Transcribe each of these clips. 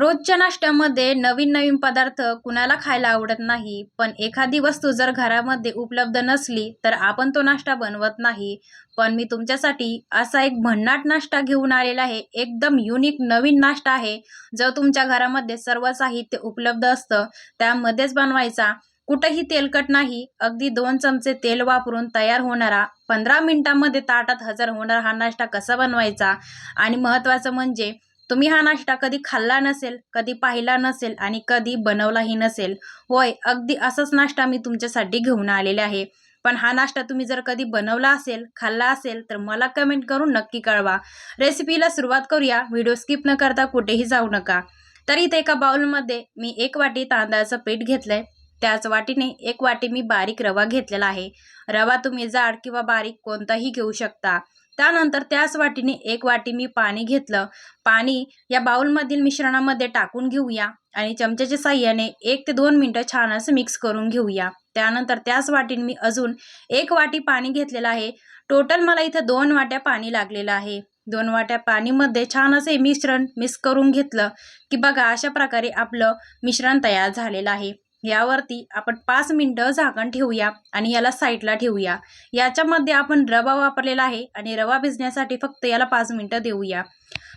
रोजच्या नाश्त्यामध्ये नवीन नवीन पदार्थ कुणाला खायला आवडत नाही पण एखादी वस्तू जर घरामध्ये उपलब्ध नसली तर आपण तो नाश्ता बनवत नाही. पण मी तुमच्यासाठी असा एक भन्नाट नाश्ता घेऊन आलेला आहे. एकदम युनिक नवीन नाश्ता आहे. जो तुमच्या घरामध्ये सर्व साहित्य उपलब्ध असतं. त्यामध्येच बनवायचा. कुठंही तेलकट नाही. अगदी दोन चमचे तेल वापरून तयार होणारा पंधरा मिनिटांमध्ये ताटात हजर होणारा हा नाश्ता कसा बनवायचा? आणि महत्त्वाचं म्हणजे तुम्ही हा नाश्ता कधी खाल्ला नसेल कधी पाहिला नसेल आणि कधी बनवलाही नसेल होय अगदी असाच नाश्ता मी तुमच्यासाठी घेऊन आलेले आहे. पण हा नाश्ता तुम्ही जर कधी बनवला असेल खाल्ला असेल तर मला कमेंट करून नक्की कळवा. रेसिपीला सुरुवात करूया व्हिडिओ स्किप न करता कुठेही जाऊ नका. तर इथे एका बाउलमध्ये मी एक वाटी तांदळाचं पीठ घेतलंय. त्याच वाटीने एक वाटी मी बारीक रवा घेतलेला आहे. रवा तुम्ही जाड किंवा बारीक कोणताही घेऊ शकता. त्यानंतर त्याच वाटीने एक वाटी मी पाणी घेतलं. पाणी या बाउलमधील मिश्रणामध्ये टाकून घेऊया आणि चमच्याच्या साह्याने एक ते दोन मिनटं छान असं मिक्स करून घेऊया. त्यानंतर त्याच वाटीने मी अजून एक वाटी पाणी घेतलेलं आहे. टोटल मला इथं दोन वाट्या पाणी लागलेलं आहे. दोन वाट्या पाणीमध्ये छान असे मिश्रण मिक्स करून घेतलं की बघा अशा प्रकारे आपलं मिश्रण तयार झालेलं आहे. यावरती आपण पाच मिनटं झाकण ठेवूया आणि याला साईडला ठेवूया. याच्यामध्ये आपण रवा वापरलेला आहे आणि रवा भिजण्यासाठी फक्त याला पाच मिनटं देऊया.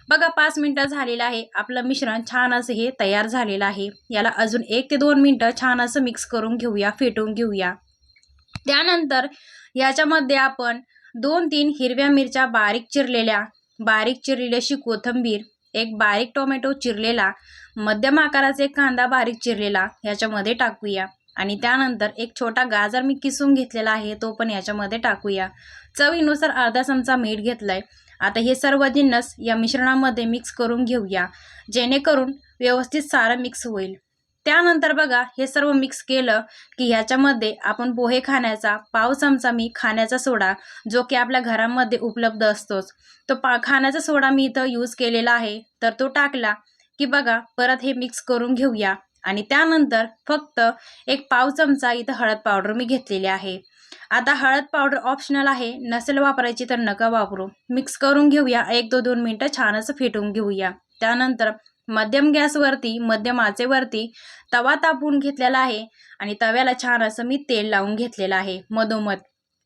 बघा पाच मिनटं झालेलं आहे. आपलं मिश्रण छान असं हे तयार झालेलं आहे. याला अजून एक ते दोन मिनटं छान असं मिक्स करून घेऊया फेटून घेऊया. त्यानंतर याच्यामध्ये आपण दोन तीन हिरव्या मिरच्या बारीक चिरलेल्या बारीक चिरलेल्याशी कोथंबीर कोथिंबीर एक बारीक टोमॅटो चिरलेला मध्यम आकाराचा एक कांदा बारीक चिरलेला ह्याच्यामध्ये टाकूया. आणि त्यानंतर एक छोटा गाजर मी किसून घेतलेला आहे तो पण याच्यामध्ये टाकूया. चवीनुसार अर्धा चमचा मीठ घेतलाय. आता हे सर्व जिन्नस या मिश्रणामध्ये मिक्स करून घेऊया. जेणेकरून व्यवस्थित सारं मिक्स होईल. त्यानंतर बघा हे सर्व मिक्स केलं की ह्याच्यामध्ये आपण पोहे खाण्याचा पाव चमचा मी खाण्याचा सोडा जो की आपल्या घरामध्ये उपलब्ध असतोच. तो पा खाण्याचा सोडा मी इथं यूज केलेला आहे तर तो टाकला की बघा परत हे मिक्स करून घेऊया. आणि त्यानंतर फक्त एक पाव चमचा इथं हळद पावडर मी घेतलेली आहे. आता हळद पावडर ऑप्शनल आहे नसेल वापरायची तर नका वापरू. मिक्स करून घेऊया एक दो दोन मिनटं छानच फिटून फेटून घेऊया. त्यानंतर मध्यम गॅसवरती मध्यम आचेवरती तवा तापून घेतलेला आहे आणि तव्याला छान असं मी तेल लावून घेतलेलं आहे मधोमध.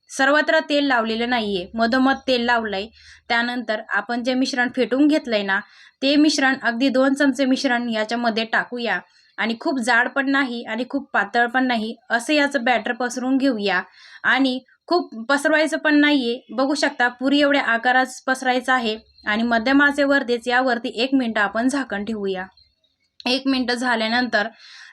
सर्वत्र तेल लावलेलं नाहीये मधोमध तेल लावलंय. त्यानंतर आपण जे मिश्रण फेटून घेतलंय ना ते मिश्रण अगदी दोन चमचे मिश्रण याच्यामध्ये टाकूया. आणि खूप जाड पण नाही आणि खूप पातळ पण नाही असं याचं बॅटर पसरून घेऊया. आणि खूप पसरवायचं पण नाहीये. बघू शकता पुरी एवढ्या आकारात पसरायचं आहे आणि मध्यम आचेवरतीच यावरती एक मिनटं आपण झाकण ठेवूया. एक मिनटं झाल्यानंतर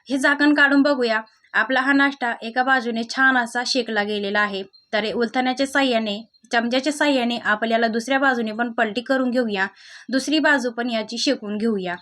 हे झाकण काढून बघूया. आपला हा नाश्ता एका बाजूने छान असा शेकला गेलेला आहे. तर उलथण्याच्या साह्याने चमच्याच्या साह्याने आपल्याला दुसऱ्या बाजूने पण पलटी करून घेऊया. दुसरी बाजू पण याची शेकून घेऊया.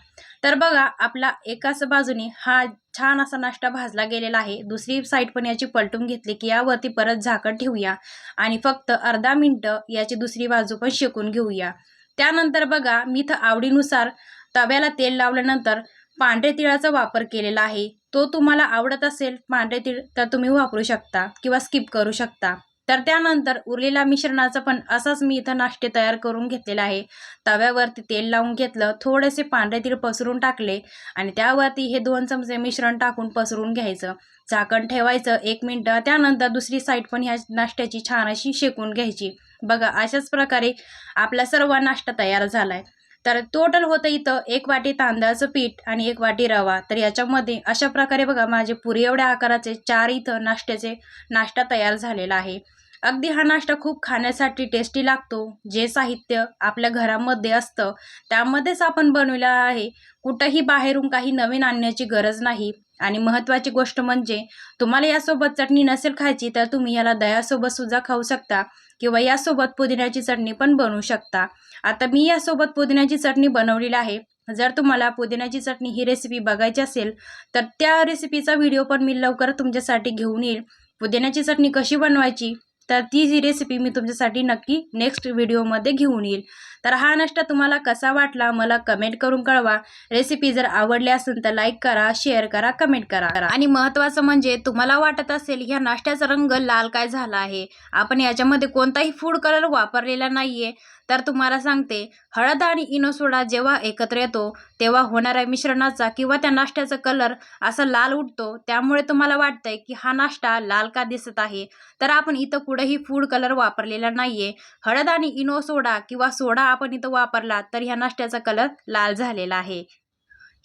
तर बघा आपला एकाच बाजूने हा छान असा नाश्ता भाजला गेलेला आहे. दुसरी साईड पण याची पलटून घेतली की यावरती परत झाकण ठेवूया आणि फक्त अर्धा मिनटं याची दुसरी बाजू पण शेकून घेऊया. त्यानंतर बघा मी इथं आवडीनुसार तव्याला तेल लावल्यानंतर पांढरे तिळाचा वापर केलेला आहे. तो तुम्हाला आवडत असेल पांढरे तिळ तर तुम्ही वापरू शकता किंवा स्किप करू शकता. तर त्यानंतर उरलेल्या मिश्रणाचं पण असाच मी इथं नाश्ते तयार करून घेतलेला आहे. तव्यावरती तेल लावून घेतलं थोडेसे पांढरे तीळ पसरून टाकले आणि त्यावरती हे दोन चमचे मिश्रण टाकून पसरून घ्यायचं. झाकण ठेवायचं एक मिनटं त्यानंतर दुसरी साईड पण ह्या नाश्त्याची छान अशी शेकून घ्यायची. बघा अशाच प्रकारे आपला सर्व नाश्ता तयार झाला आहे तर टोटल होतं इथं एक वाटी तांदळाचं पीठ आणि एक वाटी रवा. तर याच्यामध्ये अशा प्रकारे बघा माझे पुरी एवढ्या आकाराचे चार इथं नाश्त्याचे नाश्ता तयार झालेला आहे. अगदी हा नाश्ता खूप खाण्यासाठी टेस्टी लागतो. जे साहित्य आपल्या घरामध्ये असतं त्यामध्येच आपण बनविला आहे. कुठंही बाहेरून काही नवीन आणण्याची गरज नाही. आणि महत्त्वाची गोष्ट म्हणजे तुम्हाला यासोबत चटणी नसेल खायची तर तुम्ही याला दह्यासोबत सुद्धा खाऊ शकता किंवा यासोबत पुदिन्याची चटणी पण बनवू शकता. आता मी यासोबत पुदिन्याची चटणी बनवलेली आहे. जर तुम्हाला पुदिन्याची चटणी ही रेसिपी बघायची असेल तर त्या रेसिपीचा व्हिडिओ पण मी लवकर तुमच्यासाठी घेऊन येईल. पुदिन्याची चटणी कशी बनवायची? तर ती जी रेसिपी मी तुमच्यासाठी नक्की नेक्स्ट व्हिडिओमध्ये घेऊन येईल. तर हा नाश्ता तुम्हाला कसा वाटला मला कमेंट करून कळवा. रेसिपी जर आवडली असेल तर लाईक करा शेअर करा कमेंट करा. आणि महत्त्वाचं म्हणजे तुम्हाला वाटत असेल ह्या नाश्त्याचा रंग लाल काय झाला आहे? आपण याच्यामध्ये कोणताही फूड कलर वापरलेला नाहीये. तर तुम्हाला सांगते हळद आणि इनो सोडा जेव्हा एकत्र येतो तेव्हा होणाऱ्या मिश्रणाचा किंवा त्या नाश्त्याचा कलर असा लाल उठतो. त्यामुळे तुम्हाला वाटतंय की हा नाश्ता लाल का दिसत आहे? तर आपण इथं कुठेही फूड कलर वापरलेला नाहीये. हळद आणि इनो सोडा किंवा सोडा आपण इथं वापरला तर ह्या नाश्त्याचा कलर लाल झालेला आहे.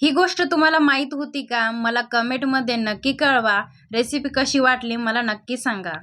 ही गोष्ट तुम्हाला माहीत होती का? मला कमेंटमध्ये नक्की कळवा. रेसिपी कशी वाटली मला नक्की सांगा.